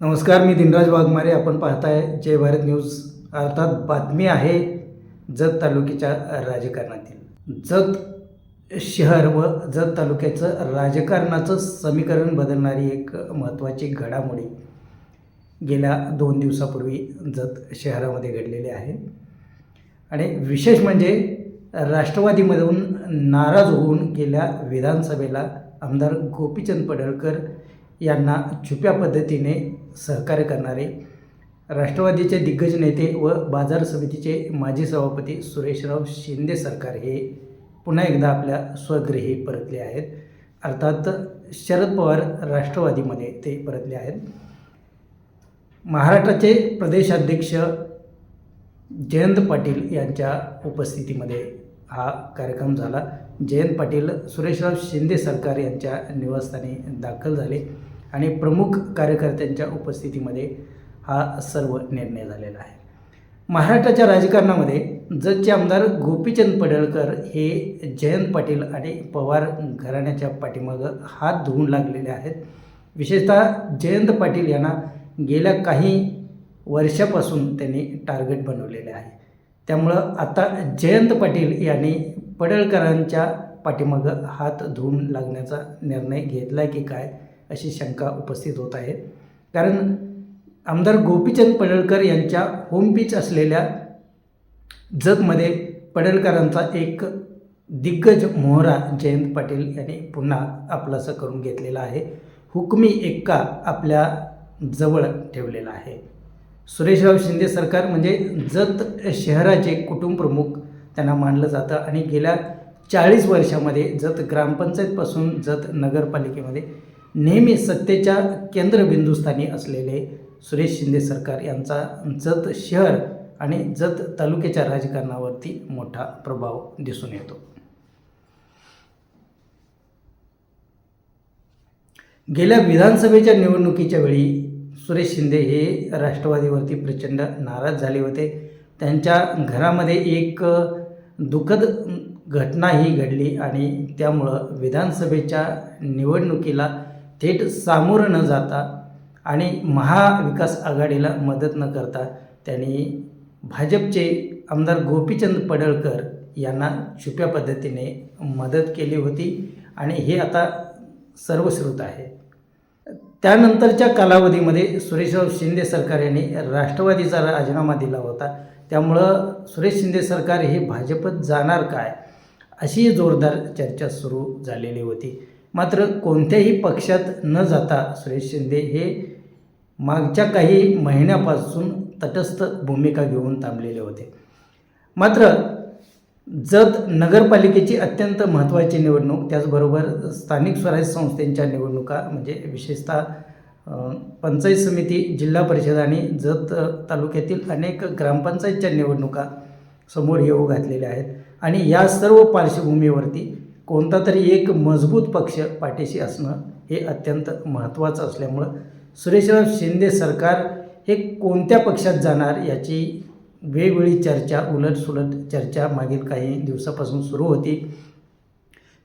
नमस्कार मी दिनराज वाघमारे. आपण पाहताय जय भारत न्यूज. अर्थात बातमी आहे जत तालुक्याच्या राजकारणातील. जत शहर व जत तालुक्याचं राजकारणाचं समीकरण बदलणारी एक महत्त्वाची घडामोडी गेल्या दोन दिवसापूर्वी जत शहरामध्ये घडलेली आहे. आणि विशेष म्हणजे राष्ट्रवादीमधून नाराज होऊन गेल्या विधानसभेला आमदार गोपीचंद पडळकर यांना छुप्या पद्धतीने सहकार्य करणारे राष्ट्रवादीचे दिग्गज नेते व बाजार समितीचे माजी सभापती सुरेशराव शिंदे सरकार हे पुन्हा एकदा आपल्या स्वगृही परतले आहेत. अर्थात शरद पवार राष्ट्रवादीमध्ये ते परतले आहेत. महाराष्ट्राचे प्रदेशाध्यक्ष जयंत पाटील यांच्या उपस्थितीमध्ये हा कार्यक्रम झाला. जयंत पाटील सुरेशराव शिंदे सरकार यांच्या निवासस्थानी दाखल झाले. आणि प्रमुख कार्यकर्त्यांच्या उपस्थितीमध्ये हा सर्व निर्णय झालेला आहे. महाराष्ट्राच्या राजकारणामध्ये जतचे आमदार गोपीचंद पडळकर हे जयंत पाटील आणि पवार घराण्याच्या पाठीमागं हात धुवून लागलेले आहेत. विशेषतः जयंत पाटील यांना गेल्या काही वर्षापासून त्यांनी टार्गेट बनवलेले आहे. त्यामुळं आता जयंत पाटील यांनी पडळकरांच्या पाठीमागं हात धुवून लागण्याचा निर्णय घेतला की काय? अशी शंका उपस्थित होत आहे. कारण आमदार गोपीचंद पडळकर यांच्या होम पिच असलेल्या जतमध्ये पडळकरांचा एक दिग्गज मोहरा जयंत पाटील यांनी पुन्हा आपलासं करून घेतलेला आहे. हुकमी एक्का आपल्या जवळ ठेवलेला आहे. सुरेशराव शिंदे सरकार म्हणजे जत शहराचे कुटुंबप्रमुख त्यांना मानलं जातं. आणि गेल्या चाळीस वर्षामध्ये जत ग्रामपंचायतपासून जत नगरपालिकेमध्ये नेहमी सत्तेच्या केंद्रबिंदूस्थानी असलेले सुरेश शिंदे सरकार यांचा जत शहर आणि जत तालुक्याच्या राजकारणावरती मोठा प्रभाव दिसून येतो. गेल्या विधानसभेच्या निवडणुकीच्या वेळी सुरेश शिंदे हे राष्ट्रवादीवरती प्रचंड नाराज झाले होते. त्यांच्या घरामध्ये एक दुःखद घटनाही घडली आणि त्यामुळं विधानसभेच्या निवडणुकीला थेट सामोरं न जाता आणि महाविकास आघाडीला मदत न करता त्यांनी भाजपचे आमदार गोपीचंद पडळकर यांना छुप्या पद्धतीने मदत केली होती आणि हे आता सर्वश्रुत आहे. त्यानंतरच्या कालावधीमध्ये सुरेशराव शिंदे सरकार यांनी राष्ट्रवादीचा राजीनामा दिला होता. त्यामुळं सुरेश शिंदे सरकार हे भाजपत जाणार काय अशी जोरदार चर्चा सुरू झालेली होती. मात्र कोणत्याही पक्षात न जाता सुरेश शिंदे हे मागच्या काही महिन्यापासून तटस्थ भूमिका घेऊन थांबलेले होते. मात्र जत नगरपालिकेची अत्यंत महत्त्वाची निवडणूक त्याचबरोबर स्थानिक स्वराज्य संस्थांच्या निवडणुका म्हणजे विशेषतः पंचायत समिती जिल्हा परिषद आणि जत तालुक्यातील अनेक ग्रामपंचायतच्या निवडणुका समोर येऊ घातलेल्या आहेत. आणि या सर्व पार्श्वभूमीवरती कोणता तरी एक मजबूत पक्ष पाठीशी असणं हे अत्यंत महत्त्वाचं असल्यामुळं सुरेशराव शिंदे सरकार हे कोणत्या पक्षात जाणार याची वेगवेगळी चर्चा उलटसुलट चर्चा मागील काही दिवसापासून सुरू होती.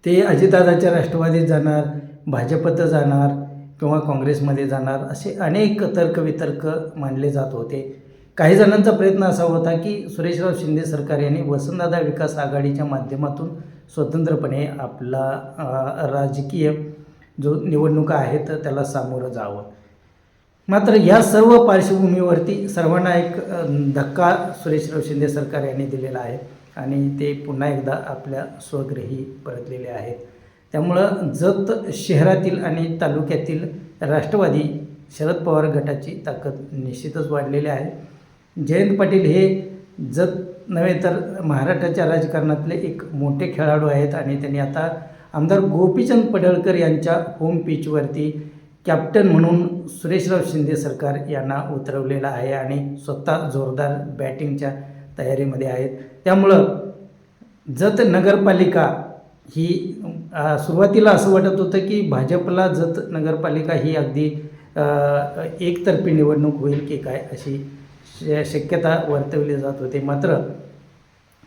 ते अजितदादाच्या राष्ट्रवादीत जाणार भाजपत जाणार किंवा काँग्रेसमध्ये जाणार असे अनेक तर्कवितर्क मानले जात होते. काही जणांचा प्रयत्न असा होता की सुरेशराव शिंदे सरकार यांनी वसंतदादा विकास आघाडीच्या माध्यमातून स्वतंत्रपणे आपला राजकीय जो निवडणुका आहेत त्याला सामोरं जावं. मात्र या सर्व पार्श्वभूमीवरती सर्वांना एक धक्का सुरेशराव शिंदे सरकार यांनी दिलेला आहे आणि ते पुन्हा एकदा आपल्या स्वगृही परतलेले आहेत. त्यामुळं जत शहरातील आणि तालुक्यातील राष्ट्रवादी शरद पवार गटाची ताकद निश्चितच वाढलेली आहे. जयंत पाटील हे जत नव्हे तर महाराष्ट्राच्या राजकारणातले एक मोठे खेळाडू आहेत आणि त्यांनी आता आमदार गोपीचंद पडळकर यांच्या होम पिचवरती कॅप्टन म्हणून सुरेशराव शिंदे सरकार यांना उतरवलेलं आहे आणि स्वतः जोरदार बॅटिंगच्या तयारीमध्ये आहेत. त्यामुळं जत नगरपालिका ही सुरुवातीला असं वाटत होतं की भाजपला जत नगरपालिका ही अगदी एकतर्फी निवडणूक होईल की काय अशी शक्यता वर्तवली जात होते. मात्र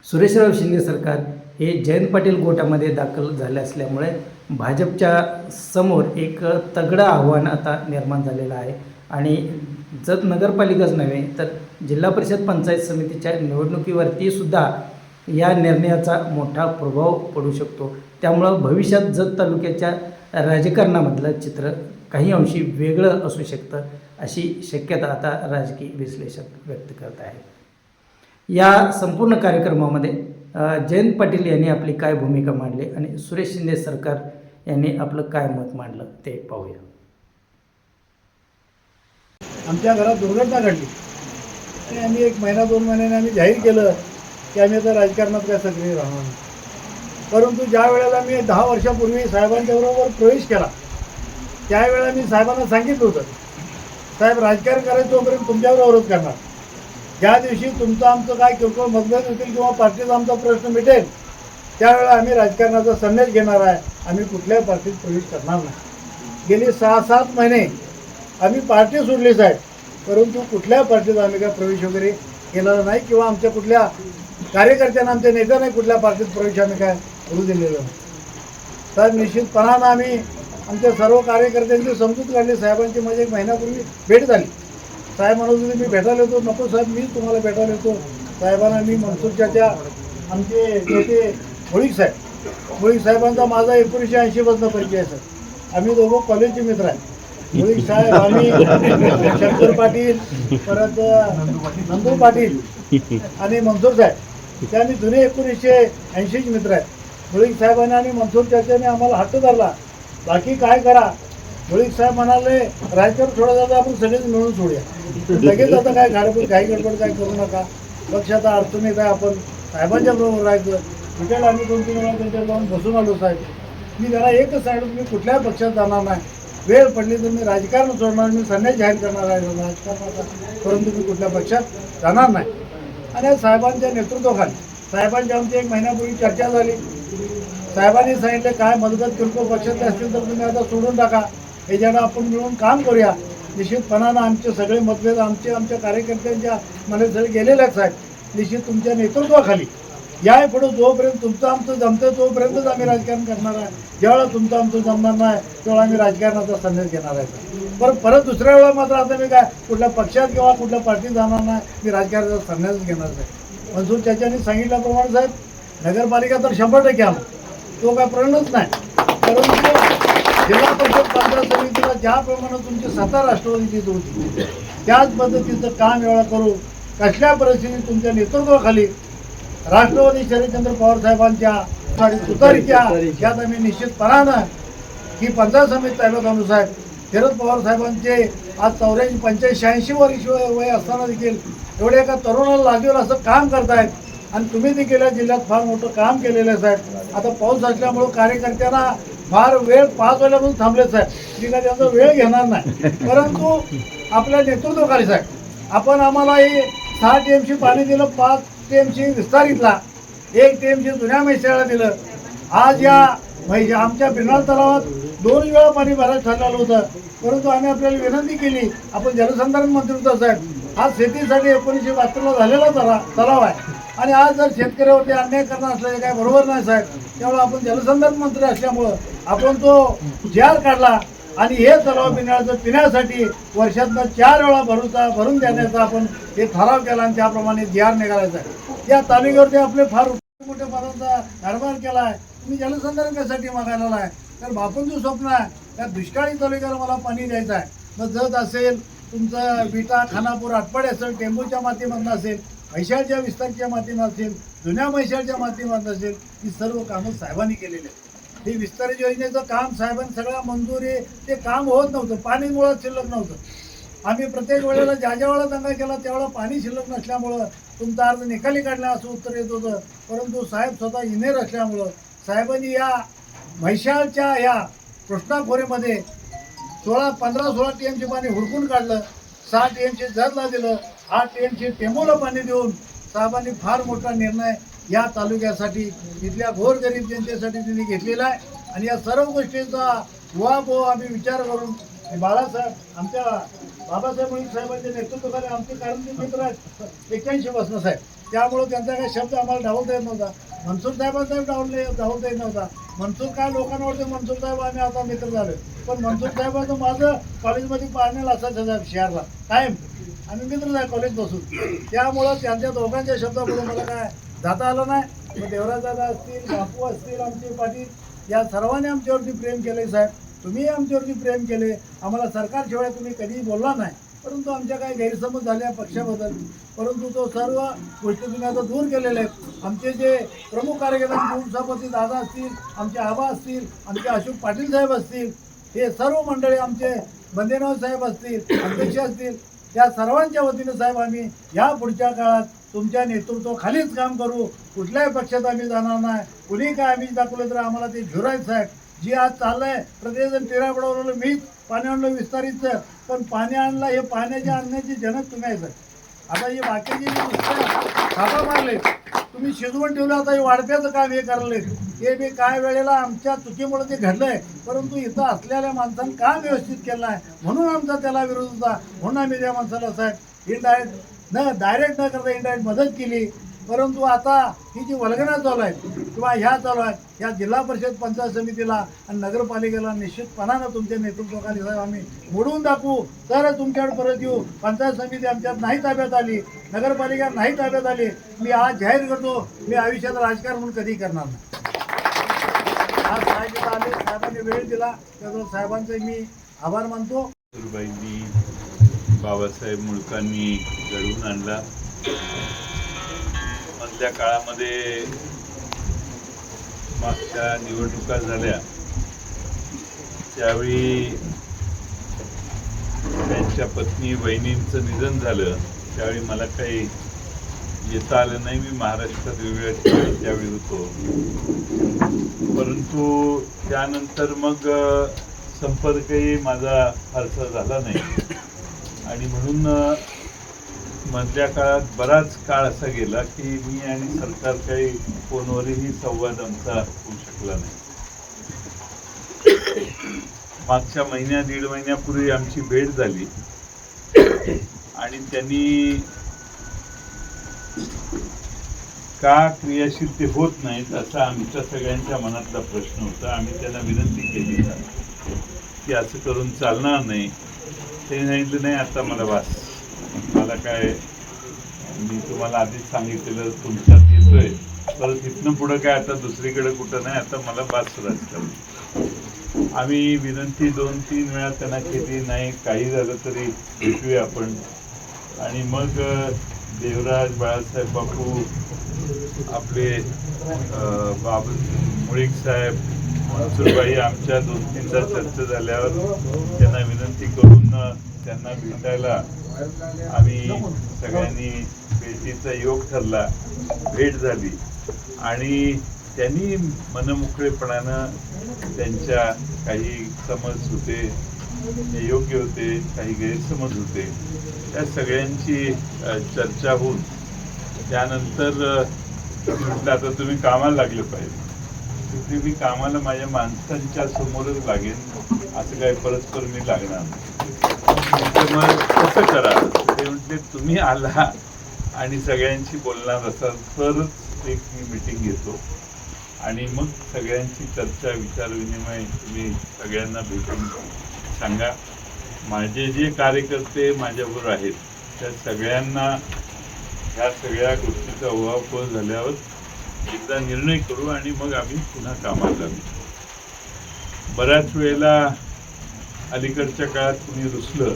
सुरेशराव शिंदे सरकार हे जयंत पाटील गोटामध्ये दाखल झाले असल्यामुळे भाजपच्या समोर एक तगडं आव्हान आता निर्माण झालेलं आहे. आणि जत नगरपालिकाच नव्हे तर जिल्हा परिषद पंचायत समितीच्या निवडणुकीवरती सुद्धा या निर्णयाचा मोठा प्रभाव पडू शकतो. त्यामुळं भविष्यात जत तालुक्याच्या राजकारणामधलं चित्र काही अंशी वेगळं असू शकतं. अशी शक्यता आता राजकीय विश्लेषक व्यक्त करत आहेत. या संपूर्ण कार्यक्रमामध्ये जयंत पाटील यांनी आपली काय भूमिका मांडली आणि सुरेश शिंदे सरकार यांनी आपलं काय मत मांडलं ते पाहूया. आमच्या घरात दुर्घटना घडली. आणि आम्ही एक महिना दोन महिन्याने आम्ही जाहीर केलं की आम्ही आता राजकारणात काय सक्रिय राहणार परंतु ज्या वेळेला मी दहा वर्षापूर्वी साहेबांच्या बरोबर प्रवेश केला त्यावेळेला मी साहेबांना सांगितलं होतं साहेब राजकारण करायचं तोपर्यंत तुमच्यावर अवरोध करणार. ज्या दिवशी तुमचं आमचं काय किरकोळ मतभेद होतील किंवा पार्टीचा आमचा प्रश्न मिटेल त्यावेळेला आम्ही राजकारणाचा संन्यास घेणार आहे. आम्ही कुठल्याही पार्टीत प्रवेश करणार नाही. गेली सहा सात महिने आम्ही पार्टी सोडली साहेब परंतु कुठल्या पार्टीत आम्ही काय प्रवेश वगैरे केलेला नाही किंवा आमच्या कुठल्या कार्यकर्त्यांना आमच्या नेत्यांना कुठल्या पार्टीत प्रवेश आम्ही काय करू दिलेला नाही. साहेब निश्चितपणानं आम्ही आमच्या सर्व कार्यकर्त्यांची समजूत काढली. साहेबांची माझी एक महिन्यापूर्वी भेट झाली. साहेब म्हणत होते मी भेटायला येतो. नको साहेब मी तुम्हाला भेटायला येतो. साहेबांना मी मनसुखच्या त्या आमचे नेते होळी साहेब होळी साहेबांचा माझा एकोणीसशे ऐंशीपासून परिचय आहे सर आम्ही दोघं कॉलेजचे मित्र आहे. मुळीक साहेब आम्ही शंकर पाटील परत नंदू पाटील आणि मनसूर साहेब. ते आम्ही जुने एकोणीसशे ऐंशीचे मित्र आहेत. मुळीक साहेबांनी आणि मनसूर चाच्याने आम्हाला हट्ट धरला. बाकी काय करा? मुळीक साहेब म्हणाले राजकारण सोडा जातं आपण सगळेच मिळून सोडूया. लगेच आता काय गाडबड काही गडबड काय करू नका. पक्षाचा अर्थ नाही काय आपण साहेबांच्या बरोबर राहायचं. कुठे आम्ही दोन तीन वेळा त्यांच्या जाऊन बसून आलो साहेब. मी त्याला एकच सांगितलं मी कुठल्याही पक्षात जाणार नाही. वेळ पडली तर मी राजकारण सोडणार मी संन्यास जाहीर करणार आहे. राजकारणाचा. परंतु मी कुठल्या पक्षात जाणार नाही. आणि साहेबांच्या नेतृत्वाखाली साहेबांच्या आमची एक महिन्यापूर्वी चर्चा झाली. साहेबांनी सांगितलं काय मदत किरकोळ पक्षातले असतील तर तुम्ही आता सोडून टाका. याच्यानं आपण मिळून काम करूया. निश्चितपणानं आमचे सगळे मतभेद आमचे आमच्या कार्यकर्त्यांच्या मनात सगळे गेलेले आहेत साहेब. निश्चित तुमच्या नेतृत्वाखाली. या पुढे जोपर्यंत तुमचं आमचं जमतं तोपर्यंतच आम्ही राजकारण करणार आहे. ज्यावेळेला तुमचं आमचं जमणार नाही तेव्हा आम्ही राजकारणाचा संदेश घेणार आहे पण परत दुसऱ्या वेळा मात्र आता मी काय कुठल्या पक्षात किंवा कुठल्या पार्टीत जाणार नाही मी राजकारणाचा संन्यास घेणार आहे. मनसूर त्याच्याने सांगितल्याप्रमाणे साहेब नगरपालिका तर शंभर टक्के आलं. तो काय प्रणच नाही. परंतु जिल्हा परिषद पंचायत समितीला ज्याप्रमाणे तुमची सत्ता राष्ट्रवादीची होती त्याच पद्धतीचं काम वेळा करू कसल्या परिस्थितीत तुमच्या नेतृत्वाखाली राष्ट्रवादी शरदचंद्र पवार साहेबांच्या सॉरी तुतारीच्या यात आम्ही निश्चितपणानं ही पंचायत समिती ताब्यात आणू साहेब. शरद पवार साहेबांचे आज चौऱ्याऐंशी पंच्याऐंशी शहाऐंशी वर्ष वय वय असताना देखील एवढ्या एका तरुणाला लागेल असं काम करतायत. आणि तुम्ही देखील या जिल्ह्यात फार मोठं काम केलेलं आहे साहेब. आता पाऊस असल्यामुळं कार्यकर्त्यांना फार वेळ पाच वाजल्यापासून थांबले साहेब मी काय त्यांचा वेळ घेणार नाही. परंतु आपल्या नेतृत्वकारी साहेब आपण आम्हाला हे सहा टी एमशी पाणी दिलं पाच टी एमशी विस्तारितला एक टी एमशी जुन्या मैसाळला दिलं. आज या म्हणजे आमच्या बिरनाळ तलावात दोन वेळा पाणी भरायला ठरलेलं होतं. परंतु आम्ही आपल्याला विनंती केली आपण जलसंधारण मंत्री होता साहेब. हा शेतीसाठी एकोणीसशे बहात्तरला झालेला तरा तलाव आहे. आणि आज जर शेतकऱ्यावरती अन्याय करणं असलं हे काय बरोबर नाही साहेब. त्यामुळे आपण जलसंधारण मंत्री असल्यामुळं आपण तो जार काढला आणि हे तलाव पिण्याचं पिण्यासाठी वर्षातनं चार वेळा भरूचा भरून देण्याचा आपण हे ठराव केला आणि त्याप्रमाणे जिहार निघालायचा आहे. या तालुक्यावरती आपले फार मोठ्या पदाचा कारभार केला आहे. तुम्ही जलसंधारण कशासाठी मागायला आहे तर बापूंचं स्वप्न आहे. त्या दुष्काळी तालुक्याला मला पाणी द्यायचं आहे. मग जत असेल तुमचं विटा खानापूर आटपाडे असेल टेंबूच्या माध्यमातून असेल म्हैशाळच्या विस्तारच्या माध्यमात असेल जुन्या म्हैशाळच्या माध्यमातून असेल ही सर्व कामं साहेबांनी केलेली आहेत. हे विस्तार योजनेचं काम साहेबांनी सगळ्या मंजुरी ते काम होत नव्हतं. पाणी मुळात शिल्लक नव्हतं. आम्ही प्रत्येक वेळेला ज्या ज्या वेळेला दंगा केला त्यावेळेला पाणी शिल्लक नसल्यामुळं तुमचा अर्ज निकाली काढला असं उत्तर येत होतं. परंतु साहेब स्वतः इनेर असल्यामुळं साहेबांनी या म्हैशाळच्या या कृष्णा खोरेमध्ये सोळा पंधरा सोळा टी एमचे पाणी हुडकून काढलं. सहा टी एमचे जरला दिलं. आठ टी एमचे टेंबूला पाणी देऊन साहेबांनी फार मोठा निर्णय या तालुक्यासाठी इथल्या गोरगरीब जनतेसाठी त्यांनी घेतलेला आहे. आणि या सर्व गोष्टींचा उहापोह आम्ही विचार करून बाळासाहेब आमच्या बाबासाहेब साहेबांच्या नेतृत्वाखाली आमचे कारण मित्र आहेत. एक्क्याऐंशी पासून साहेब. त्यामुळं त्यांचा काही शब्द आम्हाला डावलता येत नव्हता. मनसूर साहेबांचा डावले डावलता येत नव्हता. मनसूर काय लोकांना वाटतं मनसूर साहेब आम्ही आता मित्र झालो. पण मनसूर साहेबांचं माझं कॉलेजमध्ये पाहण्याला असायचं साहेब शहरला. कायम. आम्ही मित्र झाले कॉलेज बसून त्यामुळं त्यांच्या दोघांच्या शब्दामुळे मला काय जाता आलं नाही. मग देवराज दादा असतील बापू असतील आमचे पाटील या सर्वांनी आमच्यावरती प्रेम केले साहेब. तुम्ही आमच्यावरती प्रेम केले आम्हाला सरकारशिवाय तुम्ही कधीही बोलला नाही. परंतु आमच्या काही गैरसमज झाल्या पक्षाबद्दल. परंतु तो सर्व गोष्टी तुम्ही आता दूर केलेल्या आहेत. आमचे जे प्रमुख कार्यकर्ते सभापती दादा असतील आमचे आबा असतील आमचे अशोक पाटील साहेब असतील हे सर्व मंडळी आमचे बंदेराव साहेब असतील अध्यक्ष असतील त्या सर्वांच्या वतीनं साहेब आम्ही ह्या पुढच्या काळात तुमच्या नेतृत्वाखालीच काम करू. कुठल्याही पक्षात आम्ही जाणार नाही. कुणी काय आम्ही दाखवलं तर आम्हाला ते झुरायचं साहेब जी आज चाललंय प्रत्येकजण टिरा पडवलं मीच पाणी आणलं विस्तारित पण पाणी आणलं हे पाण्याच्या आणण्याचे जनक तुम्ही आहे आता हे बाकीचे थापा मारले तुम्ही शिजवून ठेवलं आता हे वाढप्याचं काम हे करले हे मी काय वेळेला आमच्या चुकीमुळे ते घडलंय परंतु इथं असलेल्या माणसानं काम व्यवस्थित केलं आहे म्हणून आमचा त्याला विरोध होता. म्हणून आम्ही त्या माणसाला साहेब इनडायरेक्ट न डायरेक्ट न करता इनडायरेक्ट मदत केली. परंतु आता ही जी वल्गना चालू आहे किंवा ह्या चालू आहेत या जिल्हा परिषद पंचायत समितीला आणि नगरपालिकेला निश्चितपणानं तुमच्या नेतृत्वाखाली साहेब आम्ही मोडून दाखवू. तर तुमच्याकडे परत येऊ. पंचायत समिती आमच्यात नाही ताब्यात आली. नगरपालिका नाही ताब्यात आली. मी आज जाहीर करतो मी आयुष्यात राजकारण म्हणून कधी करणार नाही. आज साहेब आले साहेबांनी वेळ दिला. त्यामुळे साहेबांचे मी आभार मानतो. बाबासाहेब मुळकांनी घडवून आणला. सध्या काळामध्ये मागच्या निवडणुका झाल्या. त्यावेळी त्यांच्या पत्नी वहिनींचं निधन झालं. त्यावेळी मला काही येता आलं नाही. मी महाराष्ट्रात वेगवेगळ्या ठिकाणी त्यावेळी होतो. परंतु त्यानंतर मग संपर्कही माझा फारसा झाला नाही. आणि म्हणून मधल्या काळात बराच काळ असा गेला की मी आणि सरकार काही फोनवरही संवाद आमचा होऊ शकला नाही. मागच्या महिन्या दीड महिन्यापूर्वी आमची भेट झाली. आणि त्यांनी का क्रियाशील ते होत नाहीत असा आमच्या सगळ्यांच्या मनातला प्रश्न होता. आम्ही त्यांना विनंती केली की असं करून चालणार नाही. ते सांगितलं नाही आता मला वास. मला काय मी तुम्हाला आधीच सांगितलेलं तुमच्यात येतोय. तर तिथनं पुढं काय आता दुसरीकडे कुठं नाही आता मला बास राजकारण आम्ही विनंती दोन तीन वेळा त्यांना केली नाही काही झालं तरी भेटूया आपण. आणि मग देवराज बाळासाहेब बापू आपले बाब मुळीक साहेब मनसूरबाई आमच्या दोन तीनदा चर्चा झाल्यावर त्यांना करून त्यांना भेटायला. आम्ही सगळ्यांनी भेटीचा योग ठरला. भेट झाली. आणि त्यांनी मनमोकळेपणानं त्यांच्या काही समज होते योग्य होते काही गैरसमज होते त्या सगळ्यांची चर्चा होऊन त्यानंतर म्हटलं आता तुम्ही कामाला लागले पाहिजे. तुम्ही मी कामाला माझ्या माणसांच्या समोरच लागेल असं काही परस्पर मी लागणार. नाही मग कसं करा. ते म्हणजे तुम्ही आला आणि सगळ्यांशी बोलणार असाल तरच एक मी मिटिंग घेतो. आणि मग सगळ्यांची चर्चा विचार विनिमय तुम्ही सगळ्यांना भेटून सांगा. माझे जे कार्यकर्ते माझ्याबरोबर आहेत त्या सगळ्यांना ह्या सगळ्या गोष्टीचा उहापोह झाल्यावर एकदा निर्णय करू आणि मग आम्ही पुन्हा कामाला लागू बऱ्याच वेळेला अलीकडच्या काळात कुणी रुसलं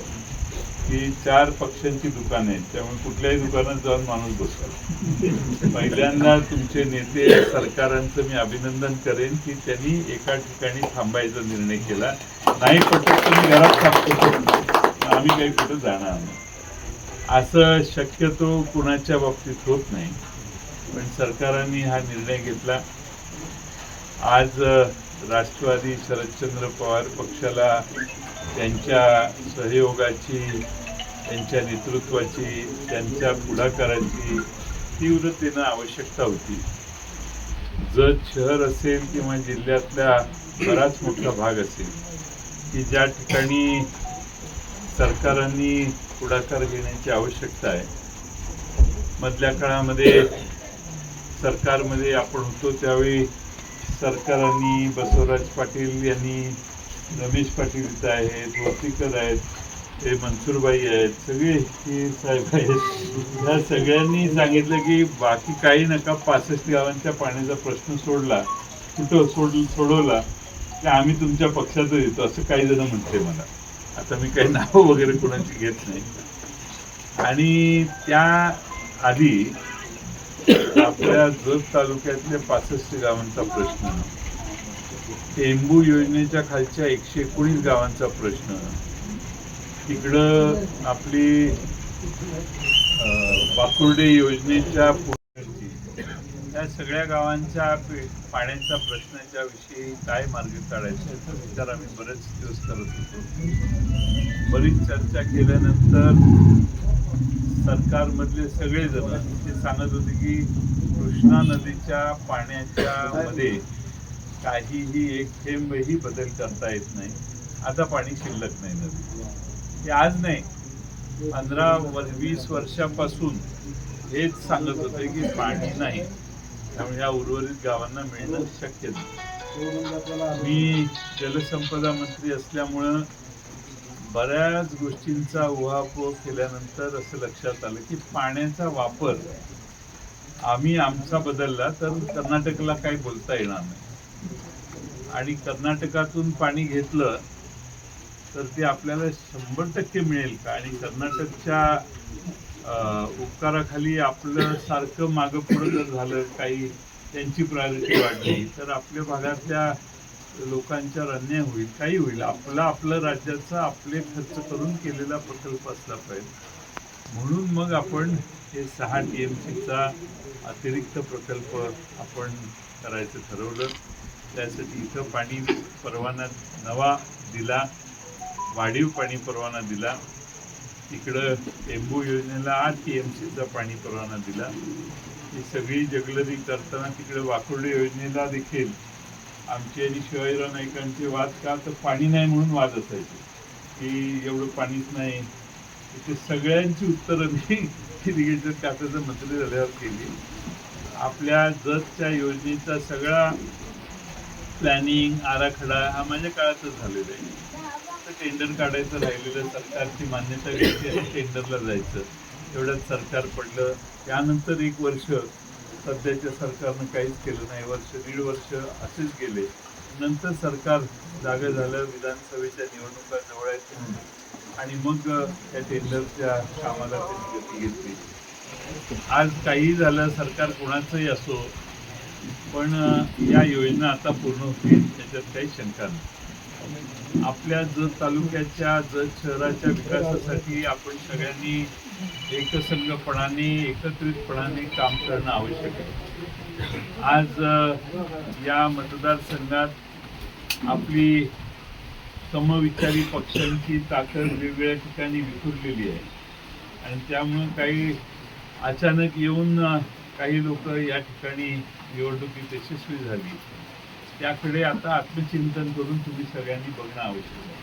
की चार पक्षांची दुकानं आहेत त्यामुळे कुठल्याही दुकानात जाऊन माणूस बसला. पहिल्यांदा तुमचे नेते सरकारांचं मी अभिनंदन करेन की त्यांनी एका ठिकाणी थांबायचा निर्णय केला. नाही पटत तर मी घरात थांबतो. आम्ही काही कुठं जाणार नाही. असं शक्यतो कुणाच्या बाबतीत होत नाही. पण सरकारांनी हा निर्णय घेतला. आज राष्ट्रवादी शरदचंद्र पवार पक्षाला त्यांच्या सहयोगाची त्यांच्या नेतृत्वाची त्यांच्या पुढाकाराची तीव्रतेनं आवश्यकता होती. जत शहर असेल किंवा जिल्ह्यातला बराच मोठा भाग असेल की ज्या ठिकाणी सरकारांनी पुढाकार घेण्याची आवश्यकता आहे मधल्या काळामध्ये सरकारमध्ये आपण होतो त्यावेळी सरकारांनी बसवराज पाटील यांनी रमेश पाटील इथं आहेत वरतीकर आहेत हे मनसूरबाई आहेत सगळे हे साहेब आहेत. ह्या सगळ्यांनी सांगितलं की बाकी काही नका पासष्ट गावांच्या पाण्याचा प्रश्न सोडला कुठं सोड सोडवला की आम्ही तुमच्या पक्षातच येतो असं काही जण म्हणते मला. आता मी काही नावं वगैरे कोणाची घेत नाही. आणि त्या आधी आपल्या जत तालुक्यातल्या पासष्ट गावांचा प्रश्न. टेंबू योजनेच्या खालच्या एकशे एकोणीस गावांचा प्रश्न. तिकडं आपली अं, बाकुर्डे योजनेच्या या सगळ्या गावांच्या पाण्याच्या प्रश्नाच्या विषयी काय मार्ग काढायचा याचा विचार आम्ही बरेच दिवस करत होतो. बरीच चर्चा केल्यानंतर सरकारमधले सगळेजण ते सांगत होते की कृष्णा नदीच्या पाण्याच्या मध्ये काहीही एक थेंबही बदल करता येत नाही. आता पाणी शिल्लक नाही नदी. हे आज नाही. पंधरा व वीस वर्षापासून हेच सांगत होते की पाणी नाही. त्यामुळे ह्या उर्वरित गावांना मिळणं शक्य नाही. मी जलसंपदा मंत्री असल्यामुळं बऱ्याच गोष्टींचा उहापोह केल्यानंतर असं लक्षात आलं की पाण्याचा वापर आम्ही आमचा बदलला तर कर्नाटकला काही बोलता येणार नाही. आणि कर्नाटकातून पाणी घेतलं तर ते आपल्याला शंभर टक्के मिळेल का? आणि कर्नाटकच्या उपकाराखाली आपलं सारखं मागं पुढं जर झालं काही त्यांची प्रायोरिटी वाढली तर आपल्या भागातल्या लोकांच्या अन्याय होईल काही होईल. आपला आपलं राज्याचा आपले खर्च करून केलेला प्रकल्प असला पाहिजे. म्हणून मग आपण हे सहा टी एम सीचा अतिरिक्त प्रकल्प आपण करायचं ठरवलं. त्यासाठी इथं पाणी परवाना नवा दिला वाढीव पाणी परवाना दिला. तिकडं टेंबू योजनेला आठ टी एम सीचा पाणी परवाना दिला. ही सगळी जगलरी करताना तिकडे वाकुर्डे योजनेला देखील आमची आणि शिवाजीराव नाईकांचे वाद का तर पाणी नाही म्हणून वाद असायचे. की एवढं पाणीच नाही. ते सगळ्यांची उत्तरं मी इरिगेशन खात्याचं मंत्री झाल्यावर केली. आपल्या जतच्या योजनेचा सगळा प्लॅनिंग आराखडा हा माझ्या काळातच झालेला आहे. तर टेंडर काढायचं राहिलेलं सरकारची मान्यता घ्यायची आणि टेंडरला जायचं. एवढ्यात सरकार पडलं. त्यानंतर एक वर्ष सध्याच्या सरकारनं काहीच केलं नाही. वर्ष दीड वर्ष असेच गेले. नंतर सरकार जागा झालं विधानसभेच्या निवडणुका जवळ आहेत आणि मग त्या टेंडरच्या कामाला त्यांनी गती घेतली. आज काही झालं सरकार कोणाचंही असो पण या योजना आता पूर्ण होतील त्याच्यात काही शंका नाही. आपल्या जत तालुक्याच्या जत शहराच्या विकासासाठी आपण सगळ्यांनी एकसंघपणाने एकत्रितपणाने काम करणं आवश्यक आहे. आज या मतदारसंघात आपली समविचारी पक्षांची ताकद वेगवेगळ्या ठिकाणी विखुरलेली आहे. आणि त्यामुळं काही अचानक येऊन काही लोक या ठिकाणी निवडणुकीत यशस्वी झाली. त्याकडे आता आत्मचिंतन करून तुम्ही सगळ्यांनी बघणं आवश्यक आहे.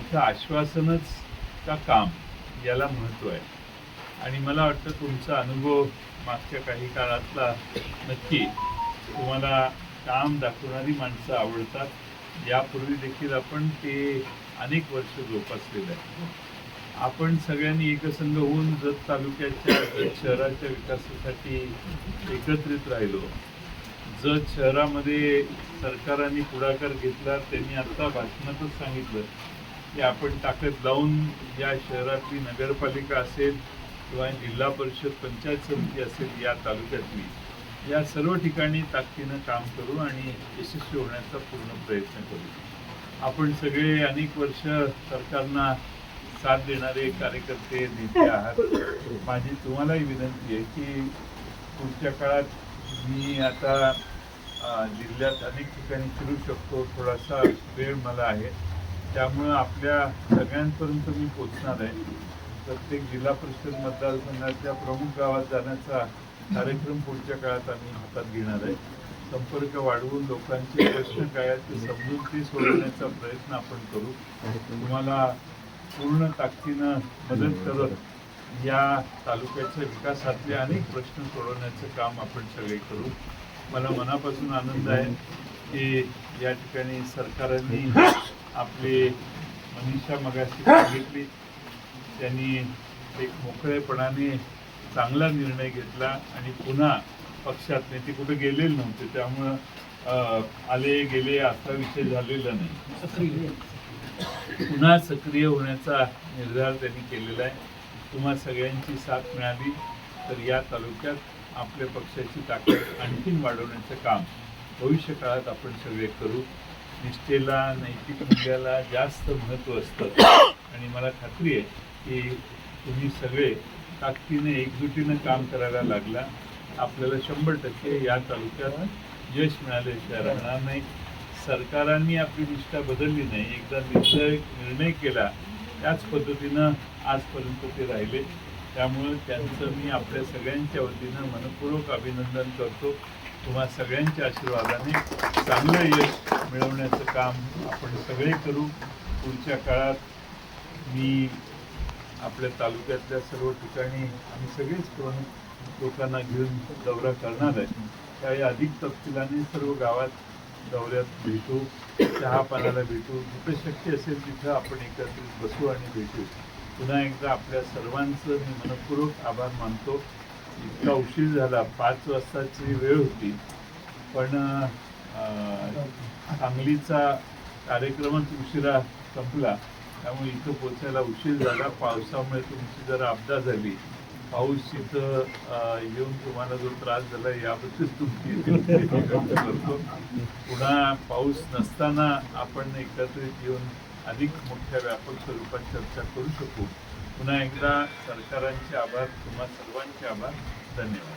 इथं आश्वासनच का काम याला महत्त्व आहे. आणि मला वाटतं तुमचा अनुभव मागच्या काही काळातला नक्की तुम्हाला काम दाखवणारी माणसं आवडतात. यापूर्वी देखील आपण ते अनेक वर्ष जोपासलेलं आहे. आपण सगळ्यांनी एकसंघ होऊन जत तालुक्याच्या जत शहराच्या विकासासाठी एकत्रित राहिलो. जत शहरामध्ये सरकाराने पुढाकार घेतला त्यांनी आता भाषणातच सांगितलं की आपण ताकद लावून या शहरातली नगरपालिका असेल किंवा जिल्हा परिषद पंचायत समिती असेल या तालुक्यातली या सर्व ठिकाणी ताकदीनं काम करू आणि यशस्वी होण्याचा पूर्ण प्रयत्न करू. आपण सगळे अनेक वर्ष सरकारना साथ देणारे कार्यकर्ते नेते आहात. माझी तुम्हालाही विनंती आहे की पुढच्या काळात मी आता जिल्ह्यात अनेक ठिकाणी फिरू शकतो. थोडासा वेळ मला आहे. त्यामुळं आपल्या सगळ्यांपर्यंत मी पोचणार आहे. प्रत्येक जिल्हा परिषद मतदारसंघाच्या प्रमुख गावात जाण्याचा कार्यक्रम पुढच्या काळात आम्ही हातात घेणार आहे. संपर्क वाढवून लोकांचे प्रश्न काय आहेत ते समजून ते सोडवण्याचा प्रयत्न आपण करू. तुम्हाला पूर्ण ताकदीनं मदत करत या तालुक्याच्या विकासातले अनेक प्रश्न सोडवण्याचं काम आपण सगळे करू. मला मनापासून आनंद आहे की या ठिकाणी सरकारांनी आपले मनीषा मगाशी सांगितली. त्यांनी एक मोकळेपणाने चांगला निर्णय घेतला आणि पुन्हा पक्षात नेते कुठे गेलेले नव्हते त्यामुळं अं, आले गेले असा विषय झालेला नाही. पुन्हा सक्रिय होण्याचा निर्धार त्यांनी केलेला आहे. तुम्हा सगळ्यांची साथ मिळाली तर या तालुक्यात आपल्या पक्षाची ताकद आणखीन वाढवण्याचं काम भविष्य काळात आपण सगळे करू. निष्ठेला नैतिक मूल्याला जास्त महत्त्व असतं. आणि मला खात्री आहे की तुम्ही सगळे ताकदीने एकजुटीनं काम करायला लागला. आपल्याला शंभर टक्के या तालुक्यात यश मिळाल्याशिवाय राहणार नाही. सरकारांनी आपली निष्ठा बदलली नाही. एकदा निर्णय निर्णय केला त्याच पद्धतीनं आजपर्यंत ते राहिले. त्यामुळं त्यांचं मी आपल्या सगळ्यांच्या वतीनं मनपूर्वक अभिनंदन करतो. तुम्हा सगळ्यांच्या आशीर्वादाने चांगलं यश मिळवण्याचं काम आपण सगळे करू. पुढच्या काळात मी आपल्या तालुक्यातल्या सर्व ठिकाणी आम्ही सगळेच करून लोकांना घेऊन दौरा करणार आहे. त्यावेळी अधिक तपशिलाने सर्व गावात दौऱ्यात भेटू चहा पाण्याला भेटू. जिथं शक्य असेल तिथं आपण एकत्रित बसू आणि भेटू. पुन्हा एकदा आपल्या सर्वांचं मी मनपूर्वक आभार मानतो. इतका उशीर झाला पाच वाजताची वेळ होती. पण सांगलीचा कार्यक्रमच उशिरा संपला. त्यामुळे इथं पोचायला उशीर झाला. पावसामुळे तुमची जरा अपदा झाली. पाऊस इथं येऊन तुम्हाला जो त्रास झाला याबद्दल तुमची करतो. पुन्हा पाऊस नसताना आपण एकत्रित येऊन अधिक मोठ्या व्यापक स्वरूपात चर्चा करू शकू. पुन्हा एकदा सरकारांचे आभार. तुम्हा सर्वांचे आभार. धन्यवाद.